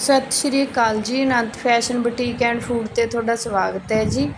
ਸਤਿ ਸ਼੍ਰੀ ਅਕਾਲ ਜੀ, Anant fashion boutique and food ਤੇ ਤੁਹਾਡਾ ਸਵਾਗਤ ਹੈ ਜੀ।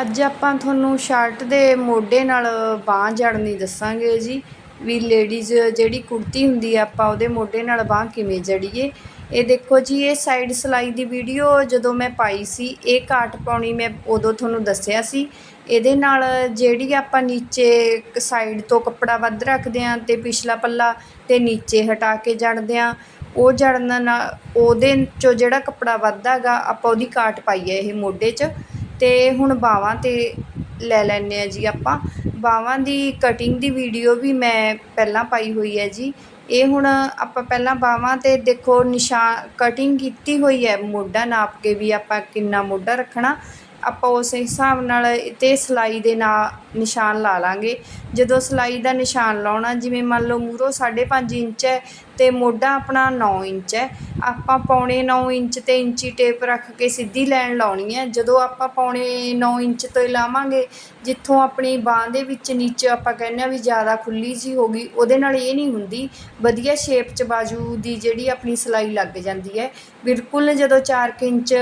ਅੱਜ ਆਪਾਂ ਤੁਹਾਨੂੰ ਸ਼ਰਟ ਦੇ ਮੋਢੇ ਨਾਲ ਬਾਂਹ ਜੜਨੀ ਦੱਸਾਂਗੇ ਜੀ। ਵੀ ਲੇਡੀਜ਼ ਜਿਹੜੀ ਕੁੜਤੀ ਹੁੰਦੀ ਆ, ਆਪਾਂ ਉਹਦੇ ਮੋਢੇ ਨਾਲ ਬਾਂਹ ਕਿਵੇਂ ਜੜੀਏ? ਇਹ ਦੇਖੋ ਜੀ, ਇਹ ਸਾਈਡ ਸਲਾਈ ਦੀ ਵੀਡੀਓ ਜਦੋਂ ਮੈਂ ਪਾਈ ਸੀ, ਇਹ ਕਾਟ ਪਾਉਣੀ ਮੈਂ ਉਦੋਂ ਤੁਹਾਨੂੰ ਦੱਸਿਆ ਸੀ। ਇਹਦੇ ਨਾਲ ਜਿਹੜੀ ਆਪਾਂ ਨੀਚੇ ਸਾਈਡ ਤੋਂ ਕੱਪੜਾ ਵੱਧ ਰੱਖਦੇ ਆਂ ਤੇ ਪਿਛਲਾ ਪੱਲਾ ਤੇ ਨੀਚੇ ਹਟਾ ਕੇ ਜੜਦੇ ਆਂ। ਉਹ ਜੜਨ ਨਾਲ ਉਹਦੇ ਚੋਂ ਜਿਹੜਾ ਕੱਪੜਾ ਵੱਧਦਾ ਗਾ ਆਪਾਂ ਉਹਦੀ ਕਾਟ ਪਾਈ ਹੈ ਇਹ ਮੋਢੇ 'ਚ। ਅਤੇ ਹੁਣ ਬਾਹਾਂ ਤੇ ਲੈ ਲੈਂਦੇ ਹਾਂ ਜੀ ਆਪਾਂ। ਬਾਹਾਂ ਦੀ ਕਟਿੰਗ ਦੀ ਵੀਡੀਓ ਵੀ ਮੈਂ ਪਹਿਲਾਂ ਪਾਈ ਹੋਈ ਹੈ ਜੀ। ਇਹ ਹੁਣ ਆਪਾਂ ਪਹਿਲਾਂ ਬਾਹਾਂ ਤੇ ਦੇਖੋ ਨਿਸ਼ਾਨ ਕਟਿੰਗ ਕੀਤੀ ਹੋਈ ਹੈ। ਮੋਢਾ ਨਾਪ ਕੇ ਵੀ ਆਪਾਂ ਕਿੰਨਾ ਮੋਢਾ ਰੱਖਣਾ। ਆਪਾਂ ਉਸ ਹਿਸਾਬ ਨਾਲ ਤੇ ਸਿਲਾਈ ਦੇ ਨਾਲ ਨਿਸ਼ਾਨ ਲਾ ਲਾਂਗੇ। ਜਦੋਂ ਸਿਲਾਈ ਦਾ ਨਿਸ਼ਾਨ ਲਾਉਣਾ, ਜਿਵੇਂ ਮੰਨ ਲਓ ਮੂਰੋ 5.5 ਇੰਚ ਹੈ ਅਤੇ ਮੋਢਾ ਆਪਣਾ 9 ਇੰਚ ਹੈ। ਆਪਾਂ ਪੌਣੇ 9 ਇੰਚ ਤੇ ਇੰਚੀ ਟੇਪ ਰੱਖ ਕੇ ਸਿੱਧੀ ਲਾਈਨ ਲਾਉਣੀ ਹੈ। ਜਦੋਂ ਆਪਾਂ ਪੌਣੇ ਨੌਂ ਇੰਚ ਤੋਂ ਹੀ ਲਾਵਾਂਗੇ ਜਿੱਥੋਂ ਆਪਣੀ ਬਾਂਹ ਦੇ ਵਿੱਚ ਨੀਚੇ ਆਪਾਂ ਕਹਿੰਦੇ ਆ ਵੀ ਜ਼ਿਆਦਾ ਖੁੱਲੀ ਜੀ ਹੋ ਗਈ, ਉਹਦੇ ਨਾਲ ਇਹ ਨਹੀਂ ਹੁੰਦੀ, ਵਧੀਆ ਸ਼ੇਪ 'ਚ ਬਾਜੂ ਦੀ ਜਿਹੜੀ ਆਪਣੀ ਸਿਲਾਈ ਲੱਗ ਜਾਂਦੀ ਹੈ। ਬਿਲਕੁਲ ਜਦੋਂ 4 ਇੰਚ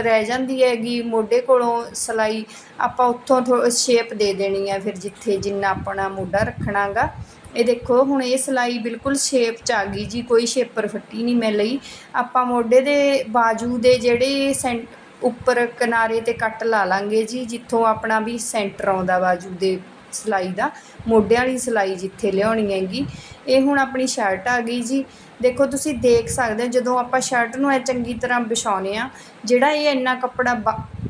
ਰਹਿ ਜਾਂਦੀ ਹੈਗੀ ਮੋਢੇ ਕੋਲੋਂ ਸਿਲਾਈ, ਆਪਾਂ ਉੱਥੋਂ ਥੋ ਸ਼ੇਪ ਦੇ ਦੇਣੀ ਹੈ ਫਿਰ ਜਿੱਥੇ ਜਿੰਨਾ ਆਪਣਾ ਮੋਢਾ ਰੱਖਣਾਗਾ। ਇਹ ਦੇਖੋ, ਹੁਣ ਇਹ ਸਿਲਾਈ ਬਿਲਕੁਲ ਸ਼ੇਪ 'ਚ ਆ ਗਈ ਜੀ, ਕੋਈ ਸ਼ੇਪਰ ਫੱਟੀ ਨਹੀਂ ਮੈਂ ਲਈ। ਆਪਾਂ ਮੋਢੇ ਦੇ ਬਾਜੂ ਦੇ ਜਿਹੜੇ ਸੈਂਟ ਉੱਪਰ ਕਿਨਾਰੇ ਤੇ ਕੱਟ ਲਾ ਲਾਂਗੇ ਜੀ, ਜਿੱਥੋਂ ਆਪਣਾ ਵੀ ਸੈਂਟਰ ਆਉਂਦਾ ਬਾਜੂ ਦੇ ਸਿਲਾਈ ਦਾ, ਮੋਢਿਆਂ ਵਾਲੀ ਸਿਲਾਈ ਜਿੱਥੇ ਲਿਆਉਣੀ ਹੈਗੀ। ਇਹ ਹੁਣ ਆਪਣੀ ਸ਼ਰਟ ਆ ਗਈ ਜੀ। ਦੇਖੋ, ਤੁਸੀਂ ਦੇਖ ਸਕਦੇ ਹੋ, ਜਦੋਂ ਆਪਾਂ ਸ਼ਰਟ ਨੂੰ ਐ ਚੰਗੀ ਤਰ੍ਹਾਂ ਵਿਛਾਉਨੇ ਆ, ਜਿਹੜਾ ਇਹ ਇੰਨਾ ਕੱਪੜਾ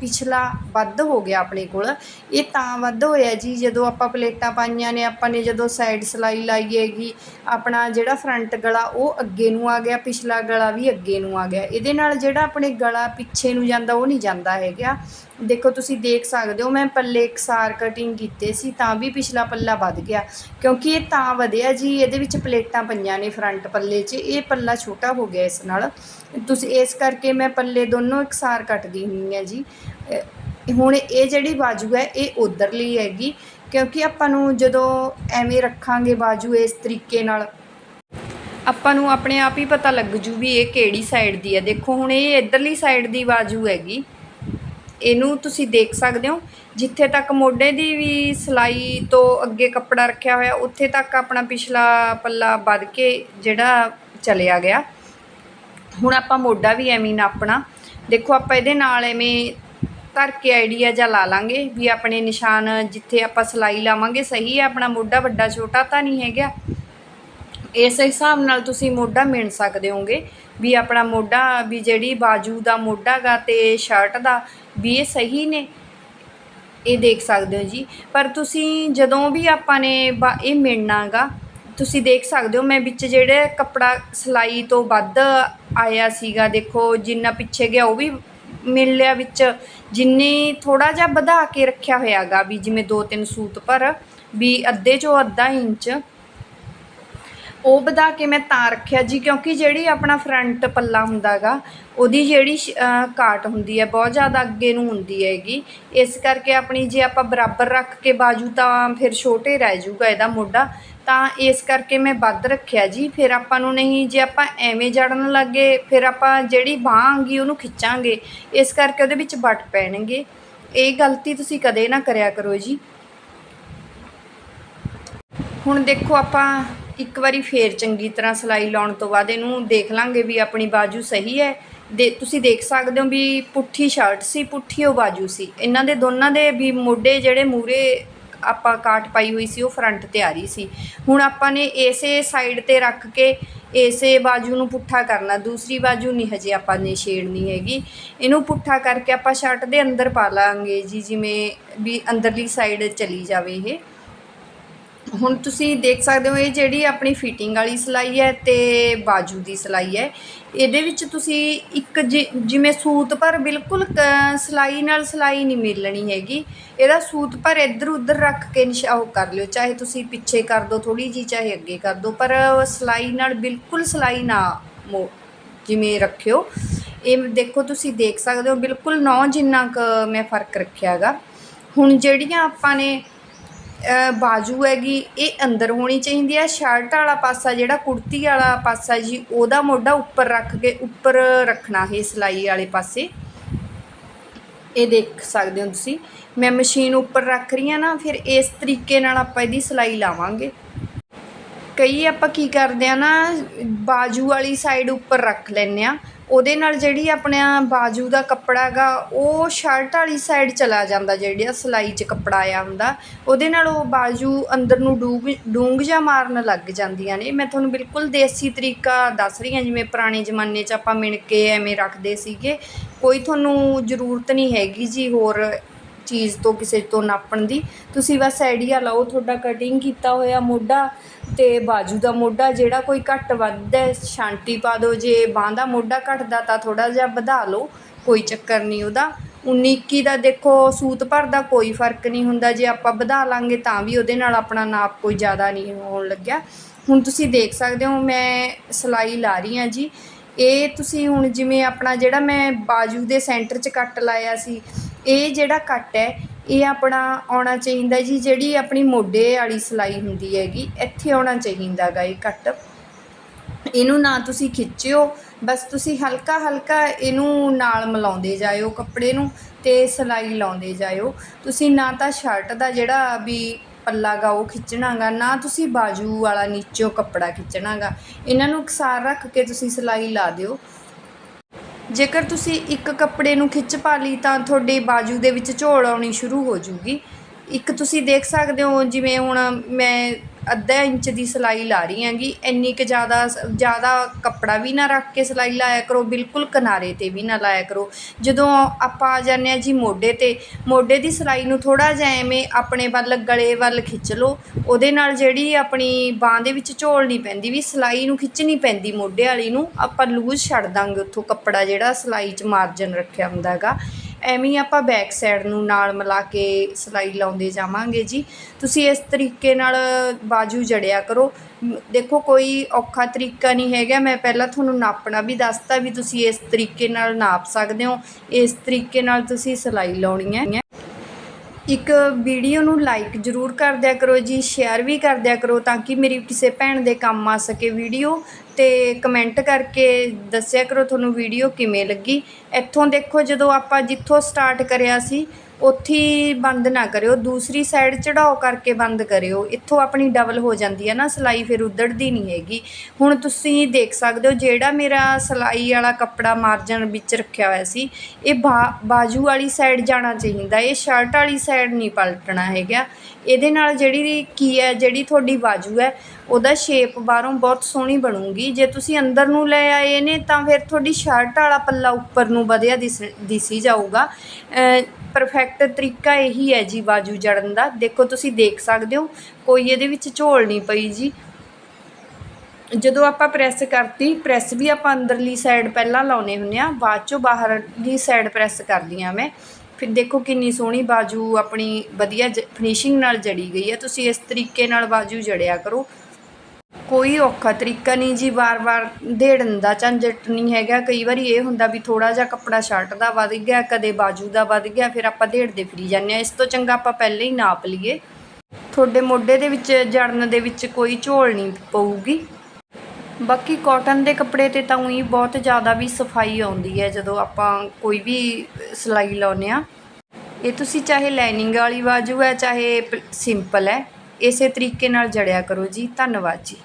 ਪਿਛਲਾ ਵੱਧ ਹੋ ਗਿਆ ਆਪਣੇ ਕੋਲ। ਇਹ ਤਾਂ ਵੱਧ ਹੋਇਆ ਜੀ, ਜਦੋਂ ਆਪਾਂ ਪਲੇਟਾਂ ਪਾਈਆਂ ਨੇ, ਆਪਾਂ ਨੇ ਜਦੋਂ ਸਾਈਡ ਸਿਲਾਈ ਲਾਈ ਹੈਗੀ, ਆਪਣਾ ਜਿਹੜਾ ਫਰੰਟ ਗਲਾ, ਉਹ ਅੱਗੇ ਨੂੰ ਆ ਗਿਆ, ਪਿਛਲਾ ਗਲਾ ਵੀ ਅੱਗੇ ਨੂੰ ਆ ਗਿਆ। ਇਹਦੇ ਨਾਲ ਜਿਹੜਾ ਆਪਣੇ ਗਲਾ ਪਿੱਛੇ ਨੂੰ ਜਾਂਦਾ, ਉਹ ਨਹੀਂ ਜਾਂਦਾ ਹੈਗਾ। ਦੇਖੋ ਤੁਸੀਂ ਦੇਖ ਸਕਦੇ ਹੋ, ਮੈਂ ਪੱਲੇ ਇਕਸਾਰ ਕਟਿੰਗ ਕੀਤੇ ਸੀ, ਤਾਂ ਵੀ ਪਿਛਲਾ ਪੱਲਾ ਵੱਧ ਗਿਆ। ਕਿਉਂਕਿ ਇਹ ਤਾਂ ਵਧਿਆ ਜੀ, ਇਹਦੇ ਵਿੱਚ ਪਲੇਟਾਂ ਪਈਆਂ ਨੇ ਫਰੰਟ ਪੱਲੇ 'ਚ, ਇਹ ਪੱਲਾ ਛੋਟਾ ਹੋ ਗਿਆ ਇਸ ਨਾਲ। ਤੁਸੀਂ ਇਸ ਕਰਕੇ ਮੈਂ ਪੱਲੇ ਦੋਨੋਂ ਇਕਸਾਰ ਕੱਟਦੀ ਹੁੰਦੀ ਹਾਂ ਜੀ। ਹੁਣ ਇਹ ਜਿਹੜੀ ਬਾਜੂ ਹੈ, ਇਹ ਉਧਰਲੀ ਹੈਗੀ, ਕਿਉਂਕਿ ਆਪਾਂ ਨੂੰ ਜਦੋਂ ਐਵੇਂ ਰੱਖਾਂਗੇ ਬਾਜੂ ਇਸ ਤਰੀਕੇ ਨਾਲ, ਆਪਾਂ ਨੂੰ ਆਪਣੇ ਆਪ ਹੀ ਪਤਾ ਲੱਗ ਜੂ ਵੀ ਇਹ ਕਿਹੜੀ ਸਾਈਡ ਦੀ ਹੈ ਦੇਖੋ, ਹੁਣ ਇਹ ਇਧਰਲੀ ਸਾਈਡ ਦੀ ਬਾਜੂ ਹੈਗੀ। ਇਹਨੂੰ ਤੁਸੀਂ ਦੇਖ ਸਕਦੇ ਹੋ। ਜਿੱਥੇ ਤੱਕ ਮੋਢੇ ਦੀ ਵੀ ਸਿਲਾਈ ਤੋਂ ਅੱਗੇ ਕੱਪੜਾ ਰੱਖਿਆ ਹੋਇਆ, ਉੱਥੇ ਤੱਕ ਆਪਣਾ ਪਿਛਲਾ ਪੱਲਾ ਵੱਧ ਕੇ ਜਿਹੜਾ ਚਲਿਆ ਗਿਆ। ਹੁਣ ਆਪਾਂ ਮੋਢਾ ਵੀ ਐਵੇਂ ਨਾਪਣਾ। ਦੇਖੋ, ਆਪਾਂ ਇਹਦੇ ਨਾਲ ਐਵੇਂ ਧਰ ਕੇ ਆਈਡੀਆ ਜਾਂ ਲਾ ਲਾਂਗੇ ਵੀ ਆਪਣੇ ਨਿਸ਼ਾਨ ਜਿੱਥੇ ਆਪਾਂ ਸਿਲਾਈ ਲਾਵਾਂਗੇ, ਸਹੀ ਹੈ? ਆਪਣਾ ਮੋਢਾ ਵੱਡਾ, ਛੋਟਾ ਤਾਂ ਨਹੀਂ ਹੈਗਾ। ਇਸ ਹਿਸਾਬ ਨਾਲ ਤੁਸੀਂ ਮੋਢਾ ਮਿਣ ਸਕਦੇ ਹੋਗੇ ਵੀ ਆਪਣਾ ਮੋਢਾ ਵੀ ਜਿਹੜੀ ਬਾਜੂ ਦਾ ਮੋਢਾ ਗਾ ਤੇ ਸ਼ਰਟ ਦਾ ਵੀ ਇਹ ਸਹੀ ਨੇ, ਇਹ ਦੇਖ ਸਕਦੇ ਹੋ ਜੀ। ਪਰ ਤੁਸੀਂ ਜਦੋਂ ਵੀ ਆਪਾਂ ਨੇ ਇਹ ਮਿਣਨਾਗਾ ਤੁਸੀਂ ਦੇਖ ਸਕਦੇ ਹੋ, ਮੈਂ ਵਿੱਚ ਜਿਹੜੇ ਕੱਪੜਾ ਸਿਲਾਈ ਤੋਂ ਵੱਧ ਆਇਆ ਸੀਗਾ, ਦੇਖੋ ਜਿੰਨਾ ਪਿੱਛੇ ਗਿਆ, ਉਹ ਵੀ ਮਿਲ ਲਿਆ ਵਿੱਚ। ਜਿੰਨੇ ਥੋੜਾ ਜਿਹਾ ਵਧਾ ਕੇ ਰੱਖਿਆ ਹੋਇਆਗਾ ਵੀ ਜਿਵੇਂ ਦੋ ਤਿੰਨ ਸੂਤ ਪਰ, ਵੀ ਅੱਧੇ ਚੋਂ ਅੱਧਾ ਇੰਚ। ਉਹ ਵਧਾ ਕੇ ਮੈਂ ਤਾਂ ਰੱਖਿਆ ਜੀ, ਕਿਉਂਕਿ ਜਿਹੜੀ ਆਪਣਾ ਫਰੰਟ ਪੱਲਾ ਹੁੰਦਾ ਗਾ ਉਹਦੀ ਜਿਹੜੀ ਕਾਟ ਹੁੰਦੀ ਹੈ, ਬਹੁਤ ਜ਼ਿਆਦਾ ਅੱਗੇ ਨੂੰ ਹੁੰਦੀ ਹੈਗੀ। ਇਸ ਕਰਕੇ ਆਪਣੀ ਜੇ ਆਪਾਂ ਬਰਾਬਰ ਰੱਖ ਕੇ ਬਾਜੂ ਤਾਂ ਫਿਰ ਛੋਟੇ ਰਹਿ ਜਾਊਗਾ ਇਹਦਾ ਮੋਢਾ। ਤਾਂ ਇਸ ਕਰਕੇ ਮੈਂ ਵੱਧ ਰੱਖਿਆ ਜੀ। ਫਿਰ ਆਪਾਂ ਨੂੰ ਨਹੀਂ, ਜੇ ਆਪਾਂ ਐਵੇਂ ਜੜਨ ਲੱਗੇ, ਫਿਰ ਆਪਾਂ ਜਿਹੜੀ ਬਾਹ ਆਂਗੀ ਉਹਨੂੰ ਖਿੱਚਾਂਗੇ। ਇਸ ਕਰਕੇ ਉਹਦੇ ਵਿੱਚ ਵੱਟ ਪੈਣਗੇ। ਇਹ ਗਲਤੀ ਤੁਸੀਂ ਕਦੇ ਨਾ ਕਰਿਆ ਕਰੋ ਜੀ। ਹੁਣ ਦੇਖੋ ਆਪਾਂ ਇੱਕ ਵਾਰੀ ਫੇਰ ਚੰਗੀ ਤਰ੍ਹਾਂ ਸਿਲਾਈ ਲਾਉਣ ਤੋਂ ਬਾਅਦ ਇਹਨੂੰ ਦੇਖ ਲਾਂਗੇ ਵੀ ਆਪਣੀ ਬਾਜੂ ਸਹੀ ਹੈ। ਦੇ, ਤੁਸੀਂ ਦੇਖ ਸਕਦੇ ਹੋ ਵੀ ਪੁੱਠੀ ਸ਼ਰਟ ਸੀ, ਪੁੱਠੀ ਉਹ ਬਾਜੂ ਸੀ। ਇਹਨਾਂ ਦੇ ਦੋਨਾਂ ਦੇ ਵੀ ਮੋਢੇ ਜਿਹੜੇ ਮੂਰੇ ਆਪਾਂ ਕਾਟ ਪਾਈ ਹੋਈ ਸੀ, ਉਹ ਫਰੰਟ ਤੇ ਆ ਰਹੀ ਸੀ। ਹੁਣ ਆਪਾਂ ਨੇ ਇਸੇ ਸਾਈਡ ਤੇ ਰੱਖ ਕੇ ਇਸੇ ਬਾਜੂ ਨੂੰ ਪੁੱਠਾ ਕਰਨਾ, ਦੂਸਰੀ ਬਾਜੂ ਨਹੀਂ, ਹਜੇ ਆਪਾਂ ਨੇ ਛੇੜਨੀ ਹੈਗੀ। ਇਹਨੂੰ ਪੁੱਠਾ ਕਰਕੇ ਆਪਾਂ ਸ਼ਰਟ ਦੇ ਅੰਦਰ ਪਾ ਲਾਂਗੇ ਜੀ, ਜਿਵੇਂ ਵੀ ਅੰਦਰਲੀ ਸਾਈਡ ਚਲੀ ਜਾਵੇ ਇਹ। ਹੁਣ ਤੁਸੀਂ ਦੇਖ ਸਕਦੇ ਹੋ, ਇਹ ਜਿਹੜੀ ਆਪਣੀ ਫਿਟਿੰਗ ਵਾਲੀ ਸਿਲਾਈ ਹੈ ਤੇ ਬਾਜੂ ਦੀ ਸਿਲਾਈ ਹੈ। ਇਹਦੇ ਵਿੱਚ ਤੁਸੀਂ ਇੱਕ ਜਿਵੇਂ ਸੂਤ ਪਰ ਬਿਲਕੁਲ ਸਿਲਾਈ ਨਾਲ ਸਿਲਾਈ ਨਹੀਂ ਮਿਲਣੀ ਹੈਗੀ। ਇਹਦਾ ਸੂਤ ਪਰ ਇੱਧਰ ਉੱਧਰ ਰੱਖ ਕੇ ਨਿਸ਼ਾਨ ਕਰ ਲਿਓ, ਚਾਹੇ ਤੁਸੀਂ ਪਿੱਛੇ ਕਰ ਦਿਓ ਥੋੜੀ ਜੀ ਚਾਹੇ ਅੱਗੇ ਕਰ ਦਿਓ ਪਰ ਸਿਲਾਈ ਨਾਲ ਬਿਲਕੁਲ ਸਿਲਾਈ ਨਾ ਜਿਵੇਂ ਰੱਖਿਓ। ਇਹ ਦੇਖੋ, ਤੁਸੀਂ ਦੇਖ ਸਕਦੇ ਹੋ, ਬਿਲਕੁਲ ਨੌ ਜਿੰਨਾ ਕ ਮੈਂ ਫ਼ਰਕ ਰੱਖਿਆਗਾ ਹੁਣ ਜਿਹੜੀਆਂ ਆਪਾਂ ਨੇ ਬਾਜੂ ਹੈਗੀ, ਇਹ ਅੰਦਰ ਹੋਣੀ ਚਾਹੀਦੀ ਹੈ। ਸ਼ਰਟ ਵਾਲਾ ਪਾਸਾ ਜਿਹੜਾ, ਕੁੜਤੀ ਵਾਲਾ ਪਾਸਾ ਜੀ, ਉਹਦਾ ਮੋਢਾ ਉੱਪਰ ਰੱਖ ਕੇ ਉੱਪਰ ਰੱਖਣਾ ਹੈ, ਸਿਲਾਈ ਵਾਲੇ ਪਾਸੇ। ਇਹ ਦੇਖ ਸਕਦੇ ਹੋ ਤੁਸੀਂ। ਮੈਂ ਮਸ਼ੀਨ ਉੱਪਰ ਰੱਖ ਰਹੀ ਹਾਂ ਨਾ, ਫਿਰ ਇਸ ਤਰੀਕੇ ਨਾਲ ਆਪਾਂ ਇਹਦੀ ਸਿਲਾਈ ਲਾਵਾਂਗੇ। ਕਈ ਆਪਾਂ ਕੀ ਕਰਦੇ ਹਾਂ ਨਾ, ਬਾਜੂ ਵਾਲੀ ਸਾਈਡ ਉੱਪਰ ਰੱਖ ਲੈਂਦੇ ਹਾਂ ਉਹਦੇ ਨਾਲ ਜਿਹੜੀ ਆਪਣਾ ਬਾਜੂ ਦਾ ਕੱਪੜਾ ਹੈਗਾ, ਉਹ ਸ਼ਰਟ ਵਾਲੀ ਸਾਈਡ ਚਲਾ ਜਾਂਦਾ, ਜਿਹੜਾ ਸਿਲਾਈ 'ਚ ਕੱਪੜਾ ਆਇਆ ਹੁੰਦਾ। ਉਹਦੇ ਨਾਲ ਉਹ ਬਾਜੂ ਅੰਦਰ ਨੂੰ ਡੂੰਘ ਡੂੰਘ ਜਾਂ ਮਾਰਨ ਲੱਗ ਜਾਂਦੀਆਂ ਨੇ। ਮੈਂ ਤੁਹਾਨੂੰ ਬਿਲਕੁਲ ਦੇਸੀ ਤਰੀਕਾ ਦੱਸ ਰਹੀ ਹਾਂ, ਜਿਵੇਂ ਪੁਰਾਣੇ ਜ਼ਮਾਨੇ 'ਚ ਆਪਾਂ ਮਿਣ ਕੇ ਐਵੇਂ ਰੱਖਦੇ ਸੀਗੇ। ਕੋਈ ਤੁਹਾਨੂੰ ਜ਼ਰੂਰਤ ਨਹੀਂ ਹੈਗੀ ਜੀ ਹੋਰ ਚੀਜ਼ ਤੋਂ ਕਿਸੇ ਤੋਂ ਨਾਪਣ ਦੀ। ਤੁਸੀਂ ਬਸ ਆਈਡੀਆ ਲਓ, ਤੁਹਾਡਾ ਕਟਿੰਗ ਕੀਤਾ ਹੋਇਆ ਮੋਢਾ ਤੇ ਬਾਜੂ ਦਾ ਮੋਢਾ, ਜਿਹੜਾ ਕੋਈ ਘੱਟ ਵੱਧ ਹੈ ਸ਼ਾਂਟੀ ਪਾ ਦਿਓ। ਜੇ ਬਾਂਹ ਦਾ ਮੋਢਾ ਘਟਦਾ ਤਾਂ ਥੋੜਾ ਜਿਹਾ ਵਧਾ ਲਓ, ਕੋਈ ਚੱਕਰ ਨਹੀਂ ਉਹਦਾ। 19 21 ਦਾ ਦੇਖੋ, ਸੂਤ ਭਰ ਦਾ ਕੋਈ ਫ਼ਰਕ ਨਹੀਂ ਹੁੰਦਾ। ਜੇ ਆਪਾਂ ਵਧਾ ਲਾਂਗੇ ਤਾਂ ਵੀ ਉਹਦੇ ਨਾਲ ਆਪਣਾ ਨਾਪ ਕੋਈ ਜ਼ਿਆਦਾ ਨਹੀਂ ਹੋਣ ਲੱਗਿਆ। ਹੁਣ ਤੁਸੀਂ ਦੇਖ ਸਕਦੇ ਹੋ, ਮੈਂ ਸਿਲਾਈ ਲਾ ਰਹੀ ਹਾਂ ਜੀ। ਇਹ ਤੁਸੀਂ ਹੁਣ ਜਿਵੇਂ ਆਪਣਾ ਜਿਹੜਾ ਮੈਂ ਬਾਜੂ ਦੇ ਸੈਂਟਰ 'ਚ ਕੱਟ ਲਾਇਆ ਸੀ ਇਹ ਜਿਹੜਾ ਕੱਟ ਹੈ, ਇਹ ਆਪਣਾ ਆਉਣਾ ਚਾਹੀਦਾ ਜੀ, ਜਿਹੜੀ ਆਪਣੀ ਮੋਢੇ ਵਾਲੀ ਸਿਲਾਈ ਹੁੰਦੀ ਹੈਗੀ, ਇੱਥੇ ਆਉਣਾ ਚਾਹੀਦਾ ਗਾ ਇਹ ਕੱਟ। ਇਹਨੂੰ ਨਾ ਤੁਸੀਂ ਖਿੱਚਿਓ, ਬਸ ਤੁਸੀਂ ਹਲਕਾ ਹਲਕਾ ਇਹਨੂੰ ਨਾਲ ਮਿਲਾਉਂਦੇ ਜਾਇਓ ਕੱਪੜੇ ਨੂੰ ਤੇ ਸਿਲਾਈ ਲਾਉਂਦੇ ਜਾਇਓ। ਤੁਸੀਂ ਨਾ ਤਾਂ ਸ਼ਰਟ ਦਾ ਜਿਹੜਾ ਵੀ ਪੱਲਾ ਗਾ ਉਹ ਖਿੱਚਣਾਗਾ ਨਾ ਤੁਸੀਂ ਬਾਜੂ ਵਾਲਾ ਨੀਚੋਂ ਕੱਪੜਾ ਖਿੱਚਣਾਗਾ ਇਹਨਾਂ ਨੂੰ ਇਕਸਾਰ ਰੱਖ ਕੇ ਤੁਸੀਂ ਸਿਲਾਈ ਲਾ ਦਿਓ। ਜੇਕਰ ਤੁਸੀਂ ਇੱਕ ਕੱਪੜੇ ਨੂੰ ਖਿੱਚ ਪਾ ਲਈ ਤਾਂ ਤੁਹਾਡੇ ਬਾਜੂ ਦੇ ਵਿੱਚ ਝੋਲ ਆਉਣੀ ਸ਼ੁਰੂ ਹੋ ਜੂਗੀ। ਇੱਕ ਤੁਸੀਂ ਦੇਖ ਸਕਦੇ ਹੋ ਜਿਵੇਂ ਹੁਣ ਮੈਂ ਅੱਧਾ ਇੰਚ ਦੀ ਸਿਲਾਈ ਲਾ ਰਹੀ ਹੈਗੀ, ਇੰਨੀ ਕੁ ਜ਼ਿਆਦਾ ਜ਼ਿਆਦਾ ਕੱਪੜਾ ਵੀ ਨਾ ਰੱਖ ਕੇ ਸਿਲਾਈ ਲਾਇਆ ਕਰੋ, ਬਿਲਕੁਲ ਕਿਨਾਰੇ ਤੇ ਵੀ ਨਾ ਲਾਇਆ ਕਰੋ। ਜਦੋਂ ਆਪਾਂ ਆ ਜਾਂਦੇ ਹਾਂ ਜੀ ਮੋਢੇ ਤੇ, ਮੋਢੇ ਦੀ ਸਿਲਾਈ ਨੂੰ ਥੋੜ੍ਹਾ ਜਿਹਾ ਐਵੇਂ ਆਪਣੇ ਵੱਲ ਗਲੇ ਵੱਲ ਖਿੱਚ ਲਓ, ਉਹਦੇ ਨਾਲ ਜਿਹੜੀ ਆਪਣੀ ਬਾਂਹ ਦੇ ਵਿੱਚ ਝੋਲ ਨਹੀਂ ਪੈਂਦੀ ਵੀ, ਸਿਲਾਈ ਨੂੰ ਖਿੱਚਣੀ ਪੈਂਦੀ ਮੋਢੇ ਵਾਲੀ ਨੂੰ, ਆਪਾਂ ਲੂਜ਼ ਛੱਡ ਦਾਂਗੇ ਉੱਥੋਂ ਕੱਪੜਾ ਜਿਹੜਾ ਸਿਲਾਈ 'ਚ ਮਾਰਜਨ ਰੱਖਿਆ ਹੁੰਦਾ ਹੈਗਾ। ਐਵੇਂ ਹੀ ਆਪਾਂ ਬੈਕ ਸਾਈਡ ਨੂੰ ਨਾਲ ਮਿਲਾ ਕੇ ਸਿਲਾਈ ਲਾਉਂਦੇ ਜਾਵਾਂਗੇ ਜੀ। ਤੁਸੀਂ ਇਸ ਤਰੀਕੇ ਨਾਲ ਬਾਜੂ ਜੜਿਆ ਕਰੋ। ਦੇਖੋ ਕੋਈ ਔਖਾ ਤਰੀਕਾ ਨਹੀਂ ਹੈਗਾ। ਮੈਂ ਪਹਿਲਾਂ ਤੁਹਾਨੂੰ ਨਾਪਣਾ ਵੀ ਦੱਸਤਾ ਵੀ ਤੁਸੀਂ ਇਸ ਤਰੀਕੇ ਨਾਲ ਨਾਪ ਸਕਦੇ ਹੋ। ਇਸ ਤਰੀਕੇ ਨਾਲ ਤੁਸੀਂ ਸਿਲਾਈ ਲਾਉਣੀ ਹੈ। ਇੱਕ ਵੀਡੀਓ ਨੂੰ ਲਾਈਕ ਜ਼ਰੂਰ ਕਰ ਦਿਆ ਕਰੋ ਜੀ। ਸ਼ੇਅਰ ਵੀ ਕਰ ਦਿਆ ਕਰੋ ਤਾਂ ਕਿ ਮੇਰੀ ਕਿਸੇ ਭੈਣ ਦੇ ਕੰਮ ਆ ਸਕੇ ਵੀਡੀਓ। ਤੇ ਕਮੈਂਟ ਕਰਕੇ ਦੱਸਿਆ ਕਰੋ ਤੁਹਾਨੂੰ ਵੀਡੀਓ ਕਿਵੇਂ ਲੱਗੀ। ਇੱਥੋਂ ਦੇਖੋ ਜਦੋਂ ਆਪਾਂ ਜਿੱਥੋਂ ਸਟਾਰਟ ਕਰਿਆ ਸੀ, ਉੱਥੇ ਹੀ ਬੰਦ ਨਾ ਕਰਿਓ। ਦੂਸਰੀ ਸਾਈਡ ਚੜਾਓ ਕਰਕੇ ਬੰਦ ਕਰਿਓ। ਇੱਥੋਂ ਆਪਣੀ ਡਬਲ ਹੋ ਜਾਂਦੀ ਹੈ ਨਾ, ਸਿਲਾਈ ਫਿਰ ਉਧੜਦੀ ਨਹੀਂ ਹੈਗੀ। ਹੁਣ ਤੁਸੀਂ ਦੇਖ ਸਕਦੇ ਹੋ, ਜਿਹੜਾ ਮੇਰਾ ਸਿਲਾਈ ਵਾਲਾ ਕੱਪੜਾ ਮਾਰਜਨ ਵਿੱਚ ਰੱਖਿਆ ਹੋਇਆ ਸੀ, ਇਹ ਬਾਜੂ ਵਾਲੀ ਸਾਈਡ ਜਾਣਾ ਚਾਹੀਦਾ। ਇਹ ਸ਼ਰਟ ਵਾਲੀ ਸਾਈਡ ਨਹੀਂ ਪਲਟਣਾ ਹੈਗਾ। ਇਹਦੇ ਨਾਲ ਜਿਹੜੀ ਕੀ ਹੈ, ਜਿਹੜੀ ਤੁਹਾਡੀ ਬਾਜੂ ਹੈ, ਉਹਦਾ ਸ਼ੇਪ ਬਾਹਰੋਂ ਬਹੁਤ ਸੋਹਣੀ ਬਣੂਗੀ। ਜੇ ਤੁਸੀਂ ਅੰਦਰ ਨੂੰ ਲੈ ਆਏ ਨੇ ਤਾਂ ਫਿਰ ਤੁਹਾਡੀ ਸ਼ਰਟ ਵਾਲਾ ਪੱਲਾ ਉੱਪਰ ਨੂੰ ਵਧਿਆ ਦਿਸ, ਦਿਸੀ ਜਾਊਗਾ। ਪਰਫੈਕਟ ਤਰੀਕਾ ਇਹੀ ਹੈ ਜੀ ਬਾਜੂ ਜੜਨ ਦਾ। ਦੇਖੋ ਤੁਸੀਂ ਦੇਖ ਸਕਦੇ ਹੋ, ਕੋਈ ਇਹਦੇ ਵਿੱਚ ਝੋਲ ਨਹੀਂ ਪਈ ਜੀ। ਜਦੋਂ ਆਪਾਂ ਪ੍ਰੈਸ ਕਰਤੀ ਪ੍ਰੈਸ ਵੀ ਆਪਾਂ ਅੰਦਰਲੀ ਸਾਈਡ ਪਹਿਲਾਂ ਲਾਉਨੇ ਹੁੰਨੇ ਆ, ਬਾਅਦ ਚੋਂ ਬਾਹਰਲੀ ਸਾਈਡ ਪ੍ਰੈਸ ਕਰਦੀ ਆ ਮੈਂ। ਫਿਰ ਦੇਖੋ ਕਿੰਨੀ ਸੋਹਣੀ ਬਾਜੂ ਆਪਣੀ ਵਧੀਆ ਫਿਨਿਸ਼ਿੰਗ ਨਾਲ ਜੜੀ ਗਈ ਹੈ। ਤੁਸੀਂ ਇਸ ਤਰੀਕੇ ਨਾਲ ਬਾਜੂ ਜੜਿਆ ਕਰੋ। ਕੋਈ ਔਖਾ ਤਰੀਕਾ ਨਹੀਂ ਜੀ, ਵਾਰ-ਵਾਰ ਢੇੜਨ ਦਾ ਝੰਜਟ ਨਹੀਂ ਹੈਗਾ। ਕਈ ਵਾਰੀ ਇਹ ਹੁੰਦਾ ਵੀ ਥੋੜਾ ਜਿਹਾ ਕੱਪੜਾ ਸ਼ਰਟ ਦਾ ਵੱਧ ਗਿਆ, ਕਦੇ ਬਾਜੂ ਦਾ ਵੱਧ ਗਿਆ, ਫਿਰ ਆਪਾਂ ਦੇੜਦੇ ਫਿਰੀ ਜਾਂਦੇ ਆ ਇਸ ਤੋਂ ਚੰਗਾ ਆਪਾਂ ਪਹਿਲਾਂ ਹੀ ਨਾਪ ਲਈਏ। ਤੁਹਾਡੇ ਮੋਢੇ ਦੇ ਵਿੱਚ, ਜੜਨ ਦੇ ਵਿੱਚ ਕੋਈ ਝੋਲ ਨਹੀਂ ਪਊਗੀ। ਬਾਕੀ ਕਾਟਨ ਦੇ ਕੱਪੜੇ ਤੇ ਤਾਂ ਉਹੀ ਬਹੁਤ ਜ਼ਿਆਦਾ ਵੀ ਸਫ਼ਾਈ ਆਉਂਦੀ ਹੈ, ਜਦੋਂ ਆਪਾਂ ਕੋਈ ਵੀ ਸਿਲਾਈ ਲਾਉਂਦੇ ਆ ਇਹ ਤੁਸੀਂ ਚਾਹੇ ਲਾਈਨਿੰਗ ਵਾਲੀ ਬਾਜੂ ਹੈ, ਚਾਹੇ ਸਿੰਪਲ ਹੈ। ਇਸੇ ਤਰੀਕੇ ਨਾਲ ਜੜਿਆ ਕਰੋ ਜੀ। ਧੰਨਵਾਦ ਜੀ।